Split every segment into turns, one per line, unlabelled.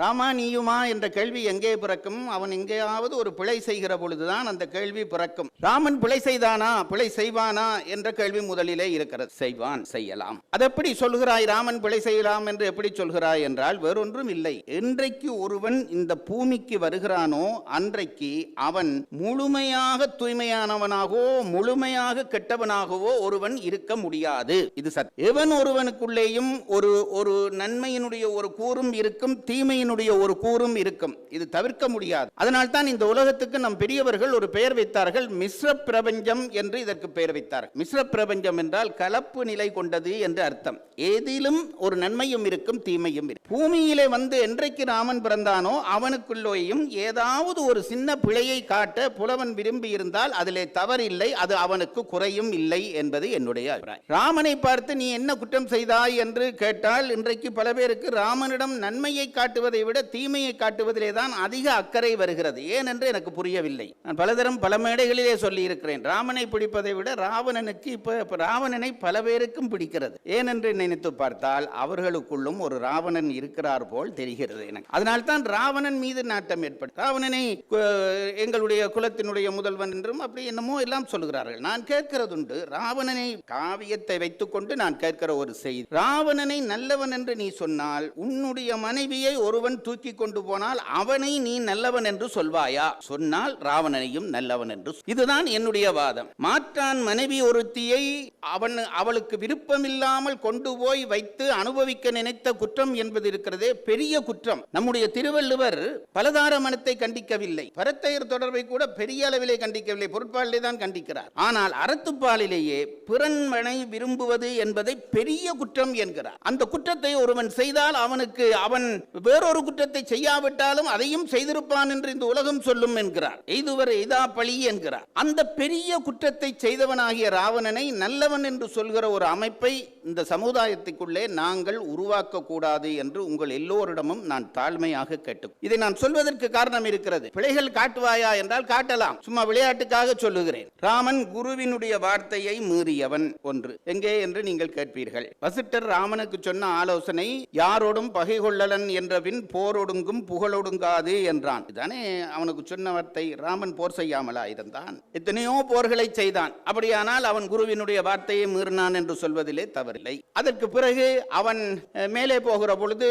ராமா நீயுமா என்ற கேள்வி எங்கே பிறக்கும்? அவன் எங்கேயாவது ஒரு பிழை செய்கிற பொழுதுதான் அந்த கேள்வி பிறக்கும். ராமன் பிழை செய்தானா? பிழை செய்வானா? என்ற கேள்வி முதலிலே இருக்கிறது. செய்வான் செய்யலாம். அது எப்படி சொல்கிறாய்? ராமன் பிழை செய்யலாம் என்று எப்படி சொல்கிறாய் என்றால் வேறொன்றும் இல்லை. என்றைக்கு ஒருவன் இந்த பூமிக்கு வருகிறானோ அன்றைக்கு அவன் முழுமையாக தூய்மையானவனாகவோ முழுமையாக கெட்டவனாகவோ ஒருவன் இருக்க முடியாது. இது சத் எவன் ஒருவனுக்குள்ளேயும் ஒரு ஒரு நன்மையினுடைய ஒரு கூறும் இருக்கும் தீமையின் தீமையினுடைய ஒரு கூறும் இருக்கும். இது தவிர்க்க முடியாது. அதனால் தான் இந்த உலகத்துக்கு நம் பெரியவர்கள் ஒரு பெயர் வைத்தார்கள் மிஸ்ர பிரபஞ்சம் என்று இதற்கு பெயர் வைத்தார்கள் மிஸ்ர பிரபஞ்சம் என்றால் கலப்பு நிலை கொண்டது என்று அர்த்தம். ஏதிலும் ஒரு நன்மையும் இருக்கும் தீமையும் இருக்கும். பூமியிலே வந்து என்றைக்கு ராமன் பிறந்தானோ அவனுக்குள்ளேயும் ஏதாவது ஒரு சின்ன பிழையை காட்ட புலவன் விரும்பி இருந்தால் அதிலே தவறில்லை அது அவனுக்கு குறையும் இல்லை என்பது என்னுடைய அபிப்பிராயம். ராமனை பார்த்து நீ என்ன குற்றம் செய்தாய்? என்று கேட்டால் இன்றைக்கு பல பேருக்கு ராமனிடம் நன்மையை காட்டுவதை காட்டுவதை விட தீமையை காட்டுவதிலே தான் அதிக அக்கறை வருகிறது. ஏனென்று எனக்கு புரியவில்லை. நான் பலதரம் பல மேடைகளிலே சொல்லியிருக்கிறேன். ராமனை பிடிப்பதை விட ராவணனுக்கு இப்போ ராவணனை பல பேருக்கும் பிடிக்கிறது. ஏனென்று நினைத்து பார்த்தால் அவர்களுக்குள்ளும் ஒரு ராவணன் இருக்கிறார் போல் தெரிகிறது எனக்கு. அதனால்தான் ராவணன் மீது நாட்டம் ஏற்படும். ராவணனை எங்களுடைய குலத்தினுடைய முதல்வன் என்றும் அப்படி என்னமோ எல்லாம் சொல்கிறார்கள். நான் கேட்கிறதுண்டு ராவணனை காவியத்தை வைத்துக்கொண்டு நான் கேட்கிற ஒரு செய்தி. ராவணனை நல்லவன் என்று நீ சொன்னால் உன்னுடைய மனைவியை ஒரு ஒருவன் தூக்கி கொண்டு போனால் அவனை நீ நல்லவன் என்று சொல்வாயா? சொன்னால் ராவணனையும் நல்லவன் என்று இதுதான் என்னுடைய வாதம். மாற்றான் மனைவி ஒருத்தியை அவன் அவளுக்கு விருப்பமில்லாமல் கொண்டு போய் வைத்து அனுபவிக்க நினைத்த குற்றம் என்பது இருக்கிறதே பெரிய குற்றம். நம்முடைய திருவள்ளுவர் பலதார மனத்தை கண்டிக்கவில்லை. பரத்தையர் தொடர்பை கூட பெரிய அளவிலே கண்டிக்கவில்லை. பொருட்பாலிலே தான் கண்டிக்கிறார். ஆனால் அறத்துப்பாலிலேயே பிறன்மனை விரும்புவது என்பதை பெரிய குற்றம் என்கிறார். அந்த குற்றத்தை ஒருவன் செய்தால் அவனுக்கு அவன் வேறொரு குற்றத்தை செய்யாவிட்டாலும் அதையும் செய்திருப்பான் என்று இந்த உலகம் சொல்லும் என்கிறார். எய்துவர் எய்தா பழி என்கிறார். அந்த பெரிய குற்றத்தை செய்தவனாகிய ராவணனை நல்லவன் என்று சொல்கிற ஒரு அமைப்பை இந்த சமுதாயத்துக்குள்ளே நாங்கள் உருவாக்க கூடாது என்று உங்கள் எல்லோரிடமும் நான் தாழ்மையாக கேட்டு இதை நான் சொல்வதற்கு காரணம் இருக்கிறது. பிழைகள் காட்டுவாயா என்றால் காட்டலாம். சும்மா விளையாட்டுக்காக சொல்லுகிறேன். ராமன் குருவினுடைய வார்த்தையை மீறியவன் ஒன்று. எங்கே என்று நீங்கள் கேட்பீர்கள். வசிட்டர் ராமனுக்கு சொன்ன ஆலோசனை யாரோடும் பகை கொள்ளலன் என்ற பின் போரொடுங்கும் புகழொடுங்காது என்றான். இதானே அவனுக்கு சொன்ன வார்த்தை. ராமன் போர் செய்யாமலா இருந்தான் எத்தனையோ போர்களை செய்தான். அப்படியானால் அவன் குருவினுடைய வார்த்தையை மீறினான் என்று சொல்வதிலே தவறில்லை. அதற்கு பிறகு அவன் மேலே போகிற பொழுது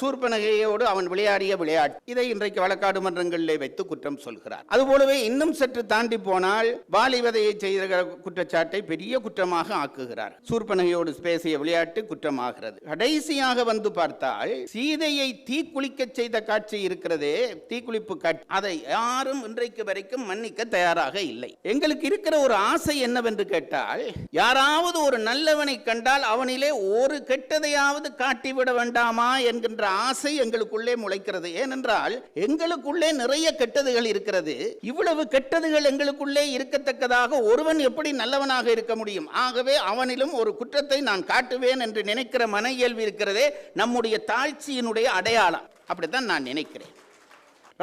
சூர்பனகையோடு அவன் விளையாடிய விளையாட்டு. இதை இன்றைக்கு வழக்காடு மன்றங்களிலே வைத்து குற்றம் சொல்கிறார். அதுபோலவே இன்னும் சற்று தாண்டி போனால் வாலிவதையை செய்த குற்றச்சாட்டை பெரிய குற்றமாக ஆக்குகிறார். சூர்பனகையோடு பேசிய விளையாட்டு குற்றமாகிறது. கடைசியாக வந்து பார்த்தால் சீதையை தீ தீக்குளிக்க செய்த காட்சி இருக்கிறதே தீக்குளிப்பு காட்சி. அதை யாரும் இன்றைக்கு வரைக்கும் மன்னிக்க தயாராக இல்லை. எங்களுக்கு இருக்கிற ஒரு ஆசை என்னவென்று கேட்டால் யாராவது ஒரு நல்லவனை கண்டால் அவனிலே ஒரு கெட்டதையாவது காட்டிவிட வேண்டாமா என்கின்ற ஆசை எங்களுக்குள்ளே முளைக்கிறது. ஏனென்றால் எங்களுக்குள்ளே நிறைய கெட்டதுகள் இருக்கிறது. இவ்வளவு கெட்டதுகள் எங்களுக்குள்ளே இருக்கத்தக்கதாக ஒருவன் எப்படி நல்லவனாக இருக்க முடியும்? ஆகவே அவனிலும் ஒரு குற்றத்தை நான் காட்டுவேன் என்று நினைக்கிற மன இயல்பு இருக்கிறதே நம்முடைய தாழ்ச்சியினுடைய அடையாளம். அப்படித்தான் நான் நினைக்கிறேன்.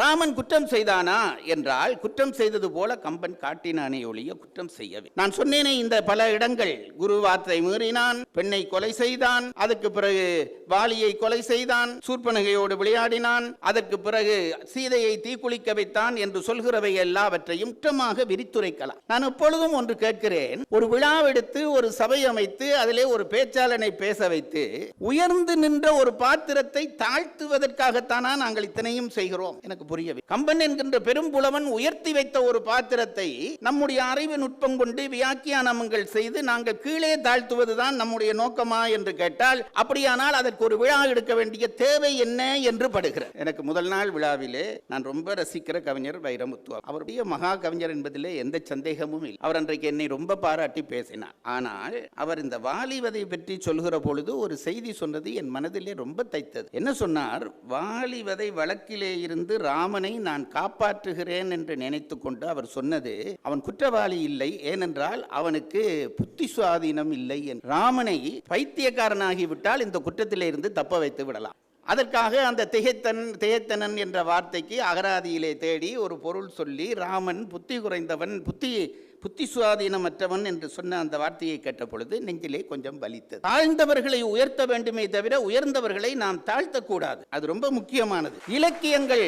ராமன் குற்றம் செய்தானா? என்றால் குற்றம் செய்தது போல கம்பன் காட்டினானே ஒழிய குற்றம் செய்யவே. நான் சொன்னேனே இந்த பல இடங்கள். குரு வார்த்தை மீறினான் பெண்ணை கொலை செய்தான் அதுக்கு பிறகு வாலியை கொலை செய்தான் சூர்பனகையோடு விளையாடினான் அதற்கு பிறகு சீதையை தீக்குளிக்க வைத்தான் என்று சொல்கிறவை எல்லாவற்றையும் குற்றமாக விரித்துரைக்கலாம். நான் எப்பொழுதும் ஒன்று கேட்கிறேன் ஒரு விழாவெடுத்து ஒரு சபை அமைத்து அதிலே ஒரு பேச்சாளனை பேச வைத்து உயர்ந்து நின்ற ஒரு பாத்திரத்தை தாழ்த்துவதற்காகத்தானா நாங்கள் இத்தனையும் செய்கிறோம்? எனக்கு புரியவில்லை கம்பன் என்கின்ற பெரும் புலவன் உயர்த்தி வைத்த ஒரு பாத்திரத்தை நம்முடைய அறிவு நுட்பம் கொண்டு வியாக்கியானங்கள் செய்து நாங்கள் கீழே தாழ்த்துவதுதான் நம்முடைய நோக்கமா என்று கேட்டால் அப்படியானால் அதற்கு ஒரு விழா எடுக்க வேண்டிய தேவை என்ன என்று படுகிறார். எனக்கு முதல் நாள் விழாவிலே நான் ரொம்ப ரசிக்கிற கவிஞர் வைரமுத்து அவருடைய மகா கவிஞர் என்பதிலே எந்த சந்தேகமும் இல்லை. அவர் அன்றைக்கு என்னை ரொம்ப பாராட்டி பேசினார். ஆனால் அவர் இந்த வாலிவதை பற்றி சொல்கிற பொழுது ஒரு செய்தி சொன்னது என் மனதிலே ரொம்ப தைத்தது. என்ன சொன்னார்? வாலிவதை வழக்கிலே இருந்து ராமனை நான் காப்பாற்றுகிறேன் என்று நினைத்து கொண்டு அவர் சொன்னது அவன் குற்றவாளி இல்லை ஏனென்றால் அவனுக்கு புத்தி சுவாதீனம் இல்லை என் ராமனை பைத்தியக்காரனாகிவிட்டால் இந்த குற்றத்திலிருந்து தப்ப வைத்து விடலாம். அதற்காக அந்த திகைத்தன் திகைத்தனன் என்ற வார்த்தைக்கு அகராதியிலே தேடி ஒரு பொருள் சொல்லி ராமன் புத்தி குறைந்தவன் புத்தி புத்தி சுவாதீனமற்றவன் என்று சொன்ன அந்த வார்த்தையை கேட்ட பொழுது நெஞ்சிலே கொஞ்சம் வலித்தது. தாழ்ந்தவர்களை உயர்த்த வேண்டுமே தவிர உயர்ந்தவர்களை நாம் தாழ்த்தக்கூடாது. அது ரொம்ப முக்கியமானது. இலக்கியங்கள்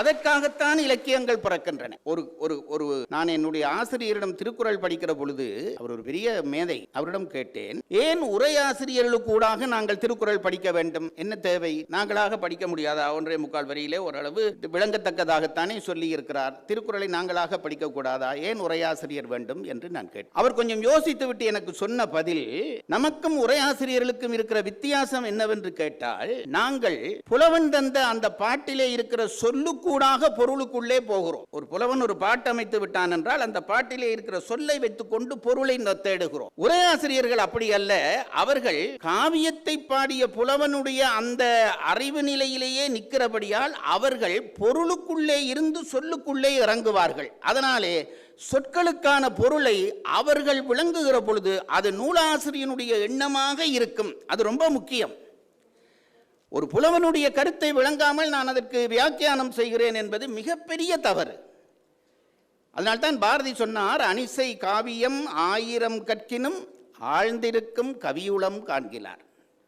அதற்காகத்தான் இலக்கியங்கள் பிறக்கின்றன. ஒரு ஒரு ஒரு நான் என்னுடைய ஆசிரியரிடம் திருக்குறள் படிக்கிற பொழுது அவர் ஒரு பெரிய மேதை. அவரிடம் கேட்டேன் ஏன் உரையாசிரியர்களுக்கூடாக நாங்கள் திருக்குறள் படிக்க வேண்டும்? என்ன தேவை? நாங்களாக படிக்க முடியாதா? ஒன்றே முக்கால் வரியிலே ஓரளவு விளங்கத்தக்கதாகத்தானே சொல்லி இருக்கிறார் திருக்குறளை நாங்களாக படிக்க கூடாதா ஏன் உரையாசிரியர் வேண்டும் என்று நான் கேட்டேன். அவர் கொஞ்சம் யோசித்து விட்டு எனக்கு சொன்ன பதில் நமக்கும் உரையாசிரியர்களுக்கும் இருக்கிற வித்தியாசம் என்னவென்று கேட்டால் நாங்கள் புலவன் தந்த அந்த பாட்டிலே இருக்கிற சொல்லுக்கூடாக பொருளுக்குள்ளே போகிறோம். ஒரு புலவன் ஒரு பாட்டு அமைத்து விட்டான் என்றால் அந்த பாட்டிலே இருக்கிற சொல்லை வைத்துக்கொண்டு பொருளை தேடுகிறோம். உரையாசிரியர்கள் அப்படி அல்ல அவர்கள் காவியத்தை பாடிய புலவனுடைய அந்த அறிவு நிலையிலேயே நிற்கிறபடியால் அவர்கள் பொருளுக்குள்ளே இருந்து சொல்லுக்குள்ளே இறங்குவார்கள். அதனாலே சொற்களுக்கான பொருளை அவர்கள் விளங்குகிற பொழுது அது நூலாசிரியனுடைய எண்ணமாக இருக்கும். அது ரொம்ப முக்கியம். ஒரு புலவனுடைய கருத்தை விளங்காமல் நான் அதற்கு வியாக்கியானம் செய்கிறேன் என்பது மிகப்பெரிய தவறு. அதனால்தான் பாரதி சொன்னார் அனிசை காவியம் ஆயிரம் கற்கினும் ஆழ்ந்திருக்கும் கவியுளம் காண்கிறார்.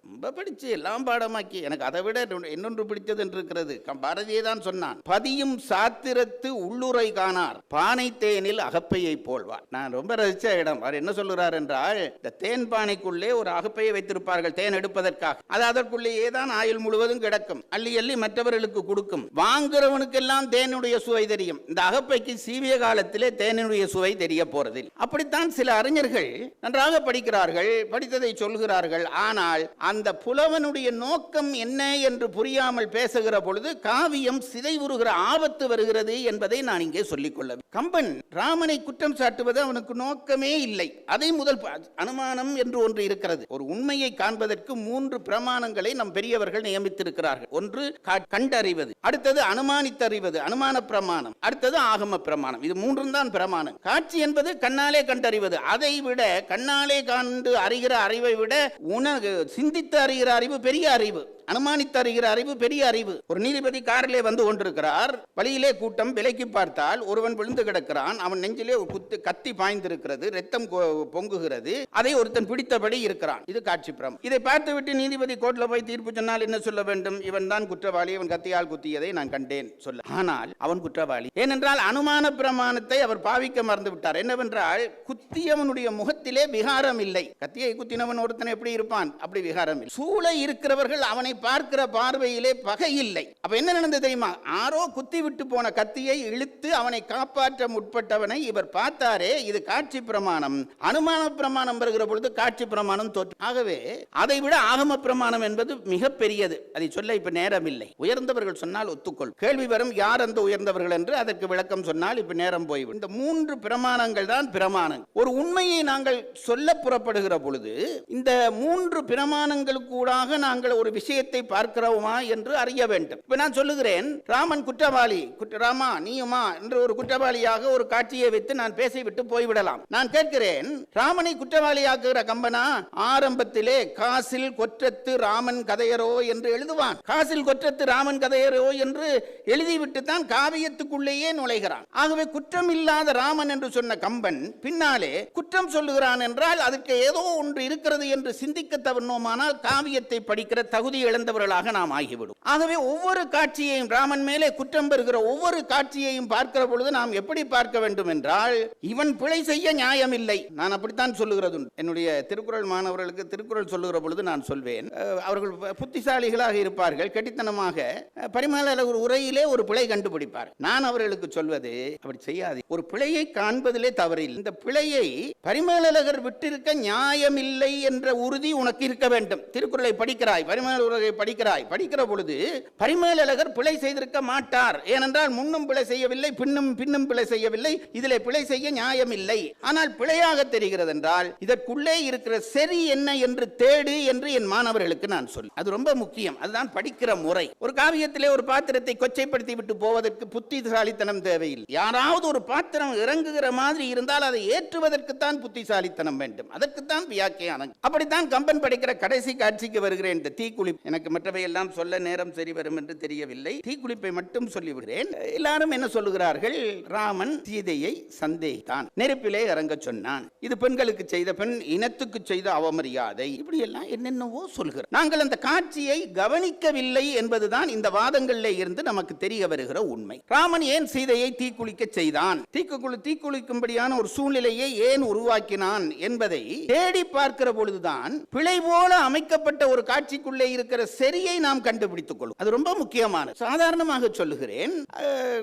ரொம்ப பிடிச்சு எல்லாம் பாடமாக்கி. எனக்கு அதை விட இன்னொன்று- பிடித்தது என்று இருக்கிறது. பாரதியே தான் சொன்னான் பதியும் சாத்திரத்து உள்ளுரை காணார் பானை தேனில் அகப்பையை போல்வார். நான் ரொம்ப ரசிச்ச இடம். அவர் என்ன சொல்லுகிறார் என்றால் இந்த தேன் பானைக்குள்ளே ஒரு அகப்பையை வைத்திருப்பார்கள் தேன் எடுப்பதற்காக. அது அதற்குள்ளேயே தான் ஆயுள் முழுவதும் கிடக்கும். அள்ளி அள்ளி மற்றவர்களுக்கு கொடுக்கும். வாங்குறவனுக்கெல்லாம் தேனுடைய சுவை தெரியும். இந்த அகப்பைக்கு சீவிய காலத்திலே தேனுடைய சுவை தெரிய போறதில் அப்படித்தான் சில அறிஞர்கள் நன்றாக படிக்கிறார்கள் படித்ததை சொல்கிறார்கள். ஆனால் அந்த புலவனுடைய நோக்கம் என்ன என்று புரியாமல் பேசுகிற பொழுது காவியம் சிதைவுறுகிற ஆபத்து வருகிறது என்பதை நான் இங்கே சொல்லிக்கொள்ள கம்பன் ராமனை குற்றம் சாட்டுவது அவனுக்கு நோக்கமே இல்லை. அதை முதல் அனுமானம் என்று ஒன்று இருக்கிறது. ஒரு உண்மையை காண்பதற்கு மூன்று பிரமாணங்களை நம் பெரியவர்கள் நியமித்திருக்கிறார்கள். ஒன்று கா- கண்டறிவது. அடுத்தது அனுமானித்தறிவது. அனுமான பிரமாணம். அடுத்தது ஆகம பிரமாணம். இது மூன்றும் தான் பிரமாணம். காட்சி என்பது கண்ணாலே கண்டறிவது. அதை விட கண்ணாலே கண்டு அறிகிற அறிவை விட உணவு சிந்தித்து அறிகிற அறிவு பெரிய அறிவு. அனுமானித்து அறிகிற அறிவு பெரிய அறிவு. ஒரு நீதிபதி காரிலே வந்து கொண்டிருக்கிறார். வழியிலே கூட்டம் விலைக்கு பார்த்தால் ஒருவன் விழுந்து கிடக்கிறான். அவன் நெஞ்சிலே ஒரு குத்து கத்தி பாய்ந்திருக்கிறது. ரத்தம் பொங்குகிறது. அதை ஒருத்தன் பிடித்தபடி இருக்கிறான். இது காட்சி பிரம் இதை பார்த்துவிட்டு நீதிபதி கோர்ட்ல போய் தீர்ப்பு சொன்னால் என்ன சொல்ல வேண்டும்? இவன் தான் குற்றவாளி. இவன் கத்தியால் குத்தியதை நான் கண்டேன். சொல்ல. ஆனால் அவன் குற்றவாளி. ஏனென்றால் அனுமான பிரமாணத்தை அவர் பாவிக்க மறந்து விட்டார் என்னவென்றால் குத்தியவனுடைய முகத்திலே விகாரம் இல்லை. கத்தியை குத்தினவன் ஒருத்தன் எப்படி இருப்பான்? அப்படி விகாரம் அதிகாரம் சூழ இருக்கிறவர்கள் அவனை பார்க்கிற பார்வையிலே பகை இல்லை. அப்ப என்ன நடந்தது தெரியுமா? ஆரோ குத்தி விட்டு போன கத்தியை இழுத்து அவனை காப்பாற்ற முற்பட்டவனை இவர் பார்த்தாரே இது காட்சி பிரமாணம். அனுமான பிரமாணம் வருகிற பொழுது காட்சி பிரமாணம் தோற்று. ஆகவே அதை விட ஆகம பிரமாணம் என்பது மிக பெரியது. அதை சொல்ல இப்ப நேரம் இல்லை. உயர்ந்தவர்கள் சொன்னால் ஒத்துக்கொள். கேள்வி வரும் யார் அந்த உயர்ந்தவர்கள்? என்று அதற்கு விளக்கம் சொன்னால் இப்ப நேரம் போய்விடும். இந்த மூன்று பிரமாணங்கள் தான் பிரமாணம் ஒரு உண்மையை நாங்கள் சொல்ல புறப்படுகிற பொழுது இந்த மூன்று பிரமாணங்கள் பிரமாணங்களுக்கூடாக நாங்கள் ஒரு விஷயத்தை பார்க்கிறோமா என்று அறிய வேண்டும். இப்ப நான் சொல்லுகிறேன் ராமன் குற்றவாளி ராமா நீயுமா என்று ஒரு குற்றவாளியாக ஒரு காட்சியை வைத்து நான் பேசிவிட்டு போய்விடலாம். நான் கேட்கிறேன் ராமனை குற்றவாளியாக்குகிற கம்பனா ஆரம்பத்திலே காசில் கொற்றத்து ராமன் கதையரோ என்று எழுதுவான். காசில் கொற்றத்து ராமன் கதையரோ என்று எழுதிவிட்டு தான் காவியத்துக்குள்ளேயே நுழைகிறான். ஆகவே குற்றம் இல்லாத ராமன் என்று சொன்ன கம்பன் பின்னாலே குற்றம் சொல்லுகிறான் என்றால் அதற்கு ஏதோ ஒன்று இருக்கிறது என்று சிந்திக்க தவறினோமானால் காவியத்தை படிக்கிற தகுதி இழந்தவர்களாக நாம் ஆகிவிடும். ஆகவே ஒவ்வொரு காட்சியையும் ராமன் மேலே குற்றம் பெறுகிற ஒவ்வொரு காட்சியையும் பார்க்கிற பொழுது நாம் எப்படி பார்க்க வேண்டும் என்றால் இவன் பிழை செய்ய நியாயம் இல்லை நான் அப்படித்தான் சொல்லுகிறது. என்னுடைய திருக்குறள் மாணவர்களுக்கு திருக்குறள் சொல்லுகிற பொழுது நான் சொல்வேன். அவர்கள் புத்திசாலிகளாக இருப்பார்கள். கெட்டித்தனமாக அஹ், பரிமள ஒரு உரையிலே ஒரு பிழை கண்டுபிடிப்பார். நான் அவர்களுக்கு சொல்வது அப்படி செய்யாது. ஒரு பிழையை காண்பதிலே தவறில். இந்த பிழையை பரிமேலழகர் விட்டிருக்க நியாயம் இல்லை என்ற உறுதி உனக்கு இருக்க வேண்டும். வேண்டும். திருக்குறளை படிக்கிறாய் பரிமேல உலகை படிக்கிறாய். படிக்கிற பொழுது பரிமேலழகர் பிழை செய்திருக்க மாட்டார். ஏனென்றால் முன்னும் பிழை செய்யவில்லை பின்னும் பின்னும் பிழை செய்யவில்லை. இதில் பிழை செய்ய நியாயம் இல்லை ஆனால் பிழையாக தெரிகிறது என்றால் இதற்குள்ளே இருக்கிற சரி என்ன என்று தேடு என்று என் மாணவர்களுக்கு நான் சொல் அது ரொம்ப முக்கியம். அதுதான் படிக்கிற முறை. ஒரு காவியத்திலே ஒரு பாத்திரத்தை கொச்சைப்படுத்தி விட்டு போவதற்கு புத்திசாலித்தனம் தேவையில்லை. யாராவது ஒரு பாத்திரம் இறங்குகிற மாதிரி இருந்தால் அதை ஏற்றுவதற்குத்தான் புத்திசாலித்தனம் வேண்டும். அதற்குத்தான் வியாக்கியானம். அப்படித்தான் கம்பன் படிக்கிற கடைசி கடைசி காட்சிக்கு வருகிறேன். இந்த தீக்குளிப்பு எனக்கு மற்றவை எல்லாம் சொல்ல நேரம் சரி வரும் என்று தெரியவில்லை. தீக்குளிப்பை மட்டும் சொல்லிவிடுகிறேன். எல்லாரும் என்ன சொல்லுகிறார்கள்? ராமன் சீதையை சந்தேகித்தான். நெருப்பிலே இறங்க சொன்னான். இது பெண்களுக்கு செய்த பெண் இனத்துக்கு செய்த அவமரியாதை. இப்படி எல்லாம் என்னென்னவோ சொல்கிறார். நாங்கள் அந்த காட்சியை கவனிக்கவில்லை என்பதுதான் இந்த வாதங்களில் இருந்து நமக்கு தெரிய வருகிற உண்மை. ராமன் ஏன் சீதையை தீக்குளிக்க செய்தான்? தீக்குளி தீக்குளிக்கும்படியான ஒரு சூழ்நிலையை ஏன் உருவாக்கினான் என்பதை தேடி பார்க்கிற பொழுதுதான் பிழை போல அமைக்கப்பட்ட ஒரு காட்சிக்குள்ளே இருக்கிற சரியை நாம் கண்டுபிடித்துக் கொள்ளும் அது ரொம்ப முக்கியமானது. சாதாரணமாக சொல்லுகிறேன்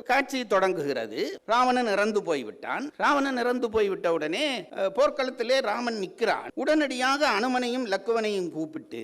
காட்சி தொடங்குகிறது. ராவணன் இறந்து போய்விட்டான். ராவணன் இறந்து போய்விட்ட உடனே போர்க்களத்திலே ராமன் நிற்கிறான். உடனடியாக அனுமனையும் லக்குவனையும் கூப்பிட்டு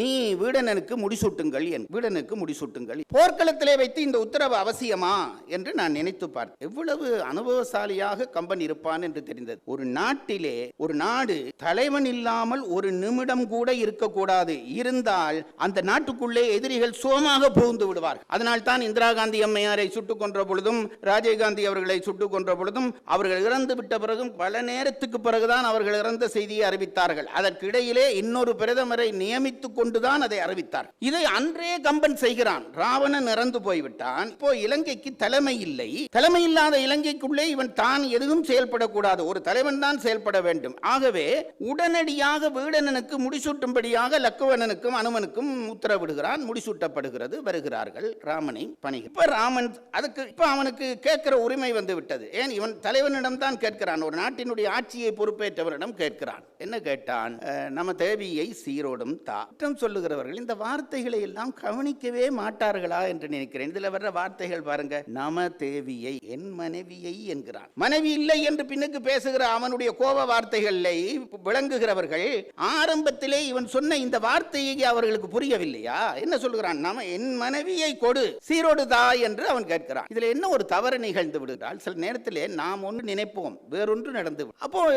நீ வீடனனுக்கு முடிசூட்டுங்கள் என் வீடனுக்கு முடிசூட்டுங்கள். போர்க்களத்திலே வைத்து இந்த உத்தரவு அவசியமா? என்று நான் நினைத்து பார்த்தேன். எவ்வளவு அனுபவசாலியாக கம்பன் இருப்பான் என்று தெரிந்தது. ஒரு நாட்டிலே ஒரு நாடு தலைவன் இல்லாமல் ஒரு நிமிடம் கூட இருக்க இருக்கக்கூடாது இருந்தால் அந்த நாட்டுக்குள்ளே எதிரிகள் சுகமாக புகுந்து விடுவார் அதனால் தான் இந்திரா காந்தி அம்மையாரை சுட்டுக் கொன்ற பொழுதும் ராஜீவ்காந்தி அவர்களை சுட்டுக் கொன்ற பொழுதும் அவர்கள் இறந்து விட்ட பிறகும் பல நேரத்துக்கு பிறகுதான் அவர்கள் இறந்த செய்தியை அறிவித்தார்கள். அதற்கிடையிலே இன்னொரு பிரதமரை நியமித்துக் கொண்டுதான் அதை அறிவித்தார் இதை அன்றே கம்பன் செய்கிறான். ராவணன் இறந்து போய்விட்டான். இப்போ இலங்கைக்கு தலைமை இல்லை. தலைமை இல்லாத இலங்கைக்குள்ளே இவன் தான் எதுவும் செயல்படக்கூடாது. ஒரு தலைவன் தான் செயல்பட வேண்டும். ஆகவே உடனடியாக வீடனனுக்கு முடிசூட்டும்படியாக லக்குவனனுக்கும் அனுமனுக்கும் உத்தரவிடுகிறான் முடிசூட்டப்படுகிறது வருகிறார்கள். ராமனை பணி இப்ப ராமன் அதுக்கு இப்ப அவனுக்கு கேட்கிற உரிமை வந்து விட்டது. ஏன்? இவன் தலைவனிடம் தான் கேட்கிறான். ஒரு நாட்டினுடைய ஆட்சியை பொறுப்பேற்றவரிடம் கேட்கிறான். என்ன கேட்டான்? நம்ம தேவியை சீரோடும் தா. குற்றம் சொல்லுகிறவர்கள் இந்த வார்த்தைகளை எல்லாம் கவனிக்கவே மாட்டார்களா என்று நினைக்கிறேன். இதுல வர்ற வார்த்தைகள் பாருங்க. நம தேவியை என் மனைவியை என்கிறான். மனைவி இல்லை என்று பின்னுக்கு பேசுகிற அவனுடைய கோப வார்த்தைகளை விளங்குகிறவர்கள் ஆரம்பத்திலே இவன் சொன்ன இந்த வார்த்தையை அவர்களுக்கு புரியவில்லையா? என்ன சொல்கிறான் நாம என் மனைவியை கொடு சீரோடு தா என்று அவன் கேட்கிறான். இதுல என்ன ஒரு தவறு நிகழ்ந்து விடுகிறால் சில நேரத்திலே நாம் ஒன்று நினைப்போம் வேறொன்று நடந்து அப்போ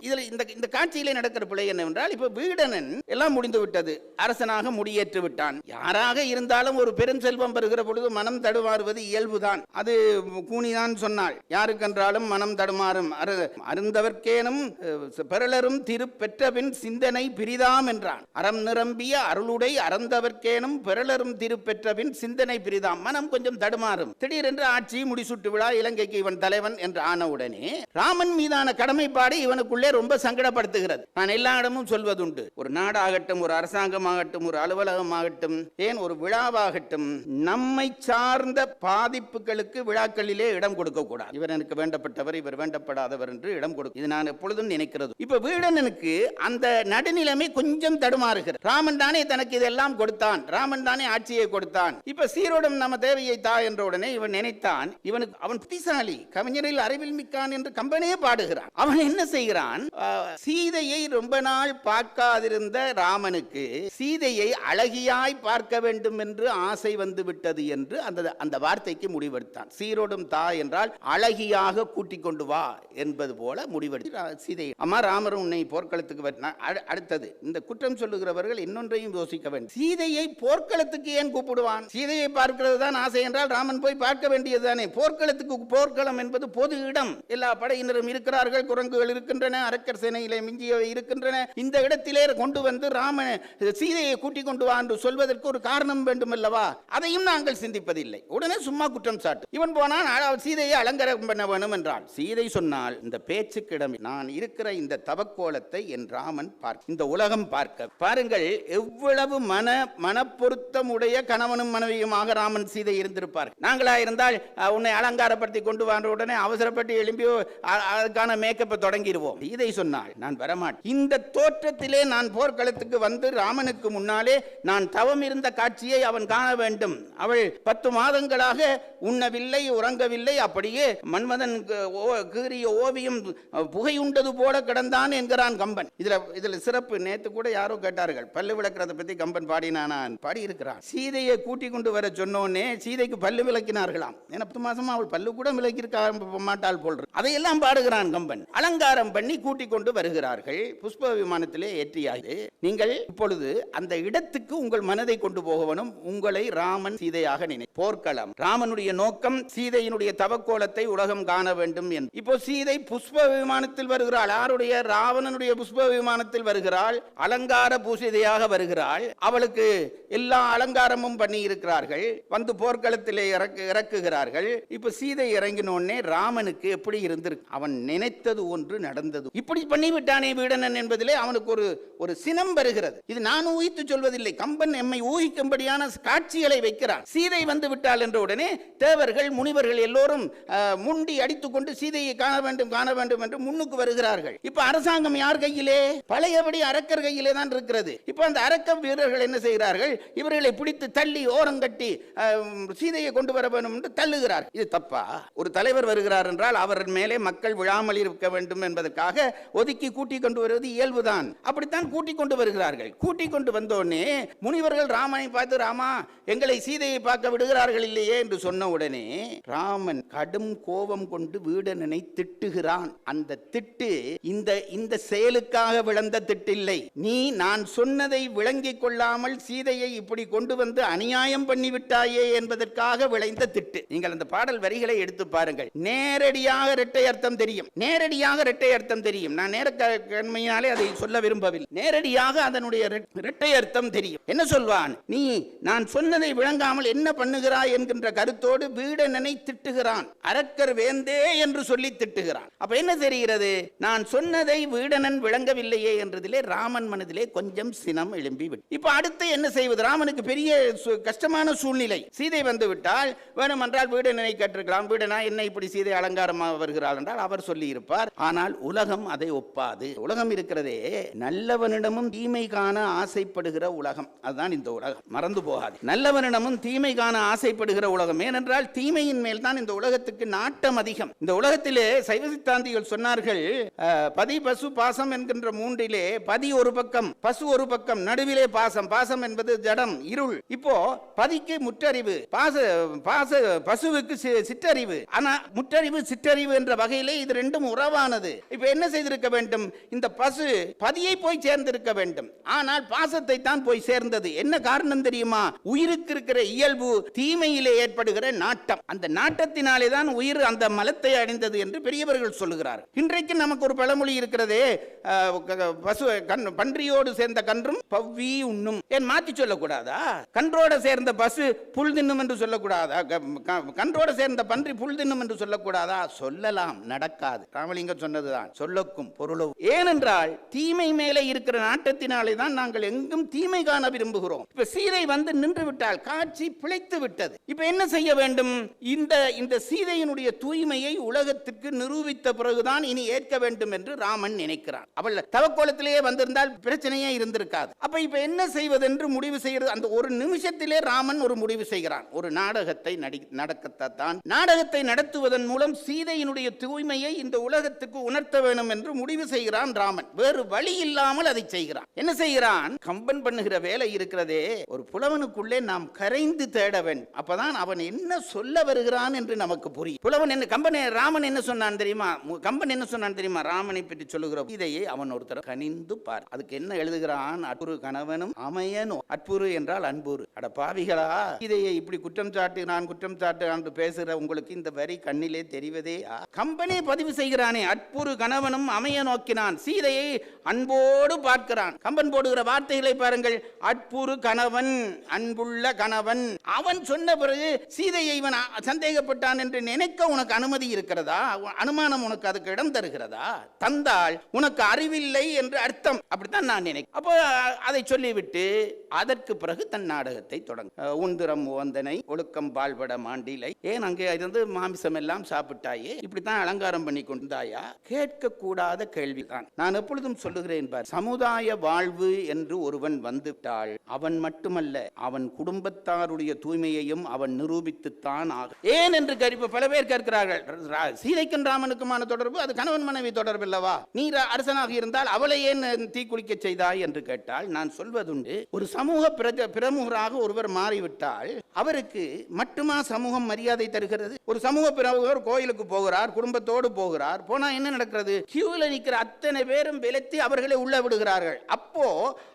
இதுல இந்த இந்த காட்சியிலே நடக்கிற பிழை என்னவென்றால் இப்ப வீடனன் எல்லாம் முடிந்து விட்டது. அரசனாக முடியேற்று விட்டான். யாராக இருந்தாலும் ஒரு பெரும் செல்வம் பெறுகிற பொழுது மனம் தடுமாறுவது இயல்புதான். அது கூனிதான் சொன்னாள். யாருக்கென்றாலும் மனம் தடுமாறும். அரு- அருந்தவர்க்கேனும் அஹ், பெறலரும் திரு பெற்றபின் சிந்தனை பிரிதாம் என்றான். அறம் நிரம்பிய அருளுடை அறந்தவர்க்கேனும் பெறலரும் திருப்பெற்றபின் சிந்தனை பிரிதாம். மனம் கொஞ்சம் தடுமாறும். திடீரென்று ஆட்சி முடிசூட்டு விழா இலங்கைக்கு இவன் தலைவன் என்று ஆன உடனே ராமன் மீதான கடமைப்பாடு இவனுக்குள்ளே ரொம்ப சங்கடப்படுத்துகிறது. நான் எல்லா இடமும் சொல்வதுண்டு. ஒரு நாடாகட்டும் ஒரு அரசாங்கமாகட்டும் ஒரு அலுவலகமாகட்டும் ஏன் ஒரு விழாவாகட்டும் நம்மை சார்ந்த பாதிப்புகளுக்கு விழாக்களிலே இடம் கொடுக்க கூடாது இவர் எனக்கு வேண்டப்பட்டவர் இவர் வேண்டப்படாதவர் என்று இடம் கொடுக்கும். இது நான் எப்பொழுதும் நினைக்கிறது. இப்ப வீடனனுக்கு அந்த நடுநிலைமை கொஞ்சம் தடு தடுமாறுகிறது. ராமன் தானே தனக்கு இதெல்லாம் கொடுத்தான். ராமன் தானே ஆட்சியை கொடுத்தான். இப்ப சீரோடும் நம்ம தேவையை தா என்ற உடனே இவன் நினைத்தான் இவனுக்கு அவன் புத்திசாலி கவிஞரில் அறிவில் மிக்கான் என்று கம்பனே பாடுகிறான். அவன் என்ன செய்கிறான்? சீதையை ரொம்ப நாள் பார்க்காதிருந்த ராமனுக்கு சீதையை அழகியாய் பார்க்க வேண்டும் என்று ஆசை வந்து விட்டது என்று அந்த அந்த வார்த்தைக்கு முடிவெடுத்தான். சீரோடும் தா என்றால் அழகியாக கூட்டிக் கொண்டு வா என்பது போல முடிவெடுத்து சீதை அம்மா ராமர் உன்னை போர்க்களத்துக்கு அடுத்தது இந்த குற்றம் சொல்லுகிறவர்கள் இன்னொன்றையும் யோசிக்க வேண்டும். சீதையை போர்க்களத்துக்கு ஏன் கூப்பிடுவான்? சீதையை பார்க்கிறது தான் ஆசை என்றால் ராமன் போய் பார்க்க வேண்டியதுதானே. போர்க்களத்துக்கு போர்க்களம் என்பது பொது இடம். எல்லா படையினரும் இருக்கிறார்கள் குரங்குகள் இருக்கின்றன அரக்கர் சேனையிலே மிஞ்சியவை இருக்கின்றன. இந்த இடத்திலே கொண்டு வந்து ராமன் சீதையை கூட்டிக் கொண்டு வா என்று சொல்வதற்கு ஒரு காரணம் வேண்டும் அல்லவா அதையும் நாங்கள் சிந்திப்பதில்லை. உடனே சும்மா குற்றம் சாட்டு. இவன் போனான் சீதையை அலங்காரம் பண்ண வேணும் என்றான். சீதை சொன்னால் இந்த பேச்சுக்கிடம் நான் இருக்கிற இந்த தவக்கோலத்தை என் ராமன் பார்க்க இந்த உலகம் பார்க்க பாருங்கள் எவ்வளவு மன மனப்பொருத்தம் உடைய கணவனும் மனைவியுமாக ராமன் சீதை இருந்திருப்பார். நாங்களா இருந்தால் உன்னை அலங்காரப்படுத்தி கொண்டு வந்த உடனே அவசரப்பட்டு எழும்பி அதுக்கான மேக்கப்பை தொடங்கிடுவோம். இதை சொன்னால் நான் வரமாட்டேன். இந்த தோற்றத்திலே நான் போர்க்களத்துக்கு வந்து ராமனுக்கு முன்னாலே நான் தவம் இருந்த காட்சியை அவன் காண வேண்டும். அவள் பத்து மாதங்களாக உண்ணவில்லை உறங்கவில்லை அப்படியே மன்மதன் ஓ- கீறிய ஓவியம் புகை புகையுண்டது போல கிடந்தான் என்கிறான் கம்பன். இதுல இதுல சிறப்பு. நேத்து கூட யாரோ கேட்டார்கள் பல்லு விளக்குறதை பத்தி கம்பன் பாடினானான் பாடியிருக்கிறான். சீதையை கூட்டி கொண்டு வர சொன்னோன்னே சீதைக்கு பல்லு விளக்கினார்களாம். ஏன்னா பத்து மாசமா அவள் பல்லு கூட விளக்கியிருக்க மாட்டாள் போல் அதையெல்லாம் பாடுகிறான் கம்பன். அலங்காரம் பண்ணி கூட்டிக் கொண்டு வருகிறார்கள். புஷ்ப விமானத்திலே ஏற்றியாது நீங்கள் இப்பொழுது அந்த இடத்துக்கு உங்கள் மனதை கொண்டு போகவனும் உங்களை ராமன் சீதையாக நினை போர்க்களம். ராமனுடைய நோக்கம் சீதையினுடைய தவக்கோலத்தை உலகம் காண வேண்டும் என்று இப்போ சீதை புஷ்ப விமானத்தில் வருகிறாள். யாருடைய? ராவணனுடைய புஷ்ப விமானத்தில் வருகிறாள். அலங்கார அலங்கார பூசிதையாக வருகிறாள். அவளுக்கு எல்லா அலங்காரமும் பண்ணி இருக்கிறார்கள் வந்து போர்க்களத்திலே இறக்கு இறக்குகிறார்கள். இப்ப சீதை இறங்கினோடனே ராமனுக்கு எப்படி இருந்திருக்கு? அவன் நினைத்தது ஒன்று நடந்தது. இப்படி பண்ணிவிட்டானே வீடனன் என்பதிலே அவனுக்கு ஒரு ஒரு சினம் வருகிறது. இது நான் ஊகித்து சொல்வதில்லை. கம்பன் எம்மை ஊகிக்கும்படியான காட்சிகளை வைக்கிறான். சீதை வந்து விட்டாள் என்ற உடனே தேவர்கள் முனிவர்கள் எல்லோரும் முண்டி அடித்துக்கொண்டு சீதையை காண வேண்டும் காண வேண்டும் என்று முன்னுக்கு வருகிறார்கள். இப்ப அரசாங்கம் யார் கையிலே? பழையபடி அரக்கர் கையிலே தான் இருக்கிறது இப்போ அந்த அரக்கம் வீரர்கள் என்ன செய்கிறார்கள்? இவர்களை பிடித்து தள்ளி ஓரங்கட்டி சீதையை கொண்டு வர வேண்டும் என்று தள்ளுகிறார். இது தப்பா? ஒரு தலைவர் வருகிறார் என்றால் அவர் மேலே மக்கள் விழாமல் இருக்க வேண்டும் என்பதற்காக ஒதுக்கி கூட்டி கொண்டு வருவது இயல்புதான். அப்படித்தான் கூட்டி கொண்டு வருகிறார்கள். கூட்டி கொண்டு வந்தோடனே முனிவர்கள் ராமனை பார்த்து ராமா எங்களை சீதையை பார்க்க விடுகிறார்கள் இல்லையே? என்று சொன்ன உடனே ராமன் கடும் கோபம் கொண்டு வீடனனை திட்டுகிறான். அந்த திட்டு இந்த இந்த செயலுக்காக விளந்த திட்டில்லை. நீ நான் சொன்னதை விளங்கிக் கொள்ளாமல் சீதையை இப்படி கொண்டு வந்து அநியாயம் பண்ணிவிட்டாயே என்பதற்காக விளைந்த திட்டு. நீங்கள் அந்த பாடல் வரிகளை எடுத்து பாருங்கள். நேரடியாக இரட்டை அர்த்தம் தெரியும். நேரடியாக இரட்டை அர்த்தம் தெரியும். நான் நேர கண்மையினாலே அதை சொல்ல விரும்பவில்லை. நேரடியாக அதனுடைய இரட்டை அர்த்தம் தெரியும். என்ன சொல்வான்? நீ நான் சொன்னதை விளங்காமல் என்ன பண்ணுகிறாய் என்கின்ற கருத்தோடு வீடனனை திட்டுகிறான். அரக்கர் வேந்தே என்று சொல்லி திட்டுகிறான். அப்ப என்ன தெரிகிறது? நான் சொன்னதை வீடனன் விளங்கவில்லையே என்றதிலே ராமன் மனதிலே கொஞ்சம் சினம் எழும்பி விட்டு. இப்ப அடுத்து என்ன செய்வது? ராமனுக்கு பெரிய சு- கஷ்டமான சூழ்நிலை. சீதை வந்து விட்டால் வேணுமென்றால் வீடனை கற்றுக்கலாம் வீடனா என்ன இப்படி சீதை அலங்காரமாக வருகிறாள் என்றால் அவர் சொல்லி இருப்பார் ஆனால் உலகம் அதை ஒப்பாது. உலகம் இருக்கிறதே நல்லவனிடமும் தீமை காண ஆசைப்படுகிற உலகம். அதுதான் இந்த உலகம். மறந்து போகாது. நல்லவனிடமும் தீமை காண ஆசைப்படுகிற உலகம். ஏனென்றால் தீமையின் மேல் தான் இந்த உலகத்துக்கு நாட்டம் அதிகம். இந்த உலகத்திலே சைவ சித்தாந்திகள் சொன்னார்கள் பதி பசு பாசம் என்கின்ற மூன்றிலே பதி ஒரு பக்கம். பசு ஒரு பக்கம் நடுவிலே பாசம். பாசம் என்பது ஜடம் இருள். இப்போ பதிக்கு முற்றறிவு. பாச பாச பசுவுக்கு சி- சிற்றறிவு. ஆனா முற்றறிவு சிற்றறிவு என்ற வகையிலே இது ரெண்டும் உறவானது. இப்ப என்ன செய்திருக்க வேண்டும்? இந்த பசு பதியை போய் சேர்ந்திருக்க வேண்டும். ஆனால் பாசத்தை தான் போய் சேர்ந்தது. என்ன காரணம் தெரியுமா? உயிருக்கு இருக்கிற இயல்பு தீமையிலே ஏற்படுகிற நாட்டம். அந்த நாட்டத்தினாலே தான் உயிர் அந்த மலத்தை அடைந்தது என்று பெரியவர்கள் சொல்லுகிறார் இன்றைக்கு நமக்கு ஒரு பழமொழி இருக்கிறதே பசு கண் பன்றியோடு சேர்ந்த கன்றும் பவ்வி உண்ணும். ஏன் மாத்தி சொல்லக்கூடாதா? கன்றோட சேர்ந்த பசு புல் தின்னும் என்று சொல்லக்கூடாதா? கன்றோட சேர்ந்த பன்றி புல் தின்னும் என்று சொல்லக்கூடாதா? சொல்லலாம் நடக்காது. ராமலிங்கம் சொன்னதுதான் சொல்லக்கும் பொருளும். ஏனென்றால் தீமை மேலே இருக்கிற நாட்டத்தினாலே தான் நாங்கள் எங்கும் தீமை காண விரும்புகிறோம். இப்ப சீதை வந்து நின்று விட்டால் காட்சி பிழைத்து விட்டது. இப்ப என்ன செய்ய வேண்டும்? இந்த இந்த சீதையினுடைய தூய்மையை உலகத்திற்கு நிரூபித்த பிறகுதான் இனி ஏற்க வேண்டும் என்று ராமன் நினைக்கிறான். அவள் தவக்கோலத்திலேயே வந்திருந்தால் பிரச்சனை பிரச்சனையே இருந்திருக்காது. அப்ப இப்ப என்ன செய்வதென்று முடிவு செய்கிறது அந்த ஒரு நிமிஷத்திலே ராமன் ஒரு முடிவு செய்கிறான். ஒரு நாடகத்தை நடி நடக்கத்தான். நாடகத்தை நடத்துவதன் மூலம் சீதையினுடைய தூய்மையை இந்த உலகத்துக்கு உணர்த்த வேண்டும் என்று முடிவு செய்கிறான் ராமன். வேறு வழி இல்லாமல் அதை செய்கிறான். என்ன செய்கிறான்? கம்பன் பண்ணுகிற வேலை இருக்கிறதே. ஒரு புலவனுக்குள்ளே நாம் கரைந்து தேட வேண்டும் அப்பதான் அவன் என்ன சொல்ல வருகிறான் என்று நமக்கு புரியும். புலவன் என்ன கம்பன் ராமன் என்ன சொன்னான் தெரியுமா? கம்பன் என்ன சொன்னான் தெரியுமா? ராமனை பற்றி சொல்லுகிற இதையே அவன் ஒருத்தர் கனிந்து பார். அதுக்கு என்ன எழுதுகிறான் அற்புறு கணவனும் அமையனும் அற்புறு என்றால் அன்புரு அட பாவிகளா இதையை இப்படி குற்றம் சாட்டு நான் குற்றம் சாட்டு என்று பேசுகிற உங்களுக்கு இந்த வரி கண்ணிலே தெரிவதே கம்பனே பதிவு செய்கிறானே அற்புறு கணவனும் அமைய நோக்கினான். சீதையை அன்போடு பார்க்கிறான். கம்பன் போடுகிற வார்த்தைகளை பாருங்கள். அற்புறு கணவன் அன்புள்ள கணவன். அவன் சொன்ன பிறகு சீதையை இவன் சந்தேகப்பட்டான் என்று நினைக்க உனக்கு அனுமதி இருக்கிறதா? அனுமானம் உனக்கு அதுக்கு இடம் தருகிறதா? தந்தால் உனக்கு அறிவில்லை என்று அர்த்தம். அப்படித்தான் நான் நினை அப்போ அதை சொல்லிவிட்டு அதற்கு பிறகு தன் நாடகத்தை தொடங்க. உந்திரம் ஓந்தனை ஒழுக்கம் பால்பட மாண்டிலை. ஏன் அங்கே இருந்து மாமிசம் எல்லாம் சாப்பிட்டாயே? இப்படித்தான் அலங்காரம் பண்ணி கொண்டாயா கேட்க கூடாத கேள்விதான். நான் எப்பொழுதும் சொல்லுகிறேன் பார் சமுதாய வாழ்வு என்று ஒருவன் வந்துவிட்டால் அவன் மட்டுமல்ல அவன் குடும்பத்தாருடைய தூய்மையையும் அவன் நிரூபித்துத்தான் ஆகும் ஏன் என்று கருப்பு பல பேர் கேட்கிறார்கள். சீதைக்கும் ராமனுக்குமான தொடர்பு அது கணவன் மனைவி தொடர்பு அல்லவா நீ அரசனாக இருந்தால் அவளை ஏன் தீக்குளிக்க செய்தாய் என்று கேட்டால் நான் சொல்வதுண்டு ஒரு சமூக பிரஜ- பிரமுகராக ஒருவர் மாறிவிட்டால் அவருக்கு மட்டுமா சமூகம் மரியாதை தருகிறது? ஒரு சமூக பிரமுகர் கோயிலுக்கு போகிறார் குடும்பத்தோடு போகிறார் போனா என்ன நடக்கிறது? கியூல நிற்கிற அத்தனை பேரும் விலத்தி அவர்களை உள்ள விடுகிறார்கள். அப்போ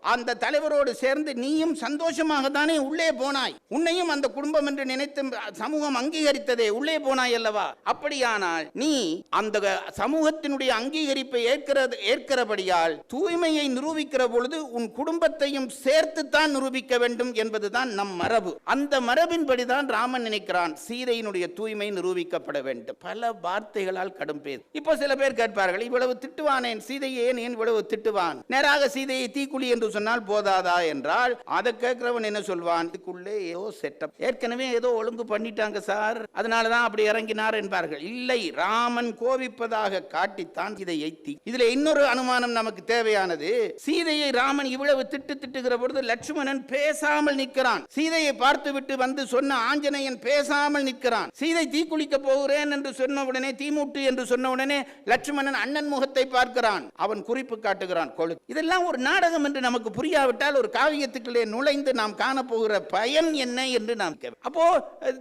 அந்த தலைவரோடு சேர்ந்து நீயும் சந்தோஷமாக தானே உள்ளே போனாய்? உன்னையும் அந்த குடும்பம் என்று நினைத்து சமூகம் அங்கீகரித்ததே உள்ளே போனாய் அல்லவா? அப்படியானால் நீ அந்த சமூகத்தினுடைய அங்கீகரிப்பை ஏற்கிறது ஏற்கிறபடியால் தூய்மையை நிரூபிக்க நிரூபிக்கிற பொழுது உன் குடும்பத்தையும் சேர்த்துத்தான் நிரூபிக்க வேண்டும் என்பதுதான் நம் மரபு. அந்த மரபின்படிதான் ராமன் நினைக்கிறான் சீதையினுடைய தூய்மை நிரூபிக்கப்பட வேண்டும். பல வார்த்தைகளால் கடும் பேர். இப்போ சில பேர் கேட்பார்கள் இவ்வளவு திட்டுவானேன் சீதையை ஏன் ஏன் இவ்வளவு திட்டுவான்? நேராக சீதையை தீக்குழி என்று சொன்னால் போதாதா? என்றால் அதை கேட்கிறவன் என்ன சொல்வான்? இதுக்குள்ளே ஏதோ செட்டப் ஏற்கனவே ஏதோ ஒழுங்கு பண்ணிட்டாங்க சார். அதனாலதான் அப்படி இறங்கினார் என்பார்கள். இல்லை ராமன் கோபிப்பதாக காட்டித்தான் சீதையை தீ. இதுல இன்னொரு அனுமானம் நமக்கு தேவையானது. சீதை சீதையை ராமன் இவ்வளவு திட்டு திட்டுகிற பொழுது லட்சுமணன் பேசாமல் நிற்கிறான். சீதையை பார்த்து விட்டு வந்து சொன்ன ஆஞ்சநேயன் பேசாமல் நிற்கிறான். சீதை தீக்குளிக்க போகிறேன் என்று சொன்ன உடனே தீமூட்டு என்று சொன்ன உடனே லட்சுமணன் அண்ணன் முகத்தை பார்க்கிறான். அவன் குறிப்பு காட்டுகிறான் கொழு இதெல்லாம் ஒரு நாடகம் என்று நமக்கு புரியாவிட்டால் ஒரு காவியத்துக்குள்ளே நுழைந்து நாம் காணப்போகிற பயன் என்ன என்று நாம் அப்போ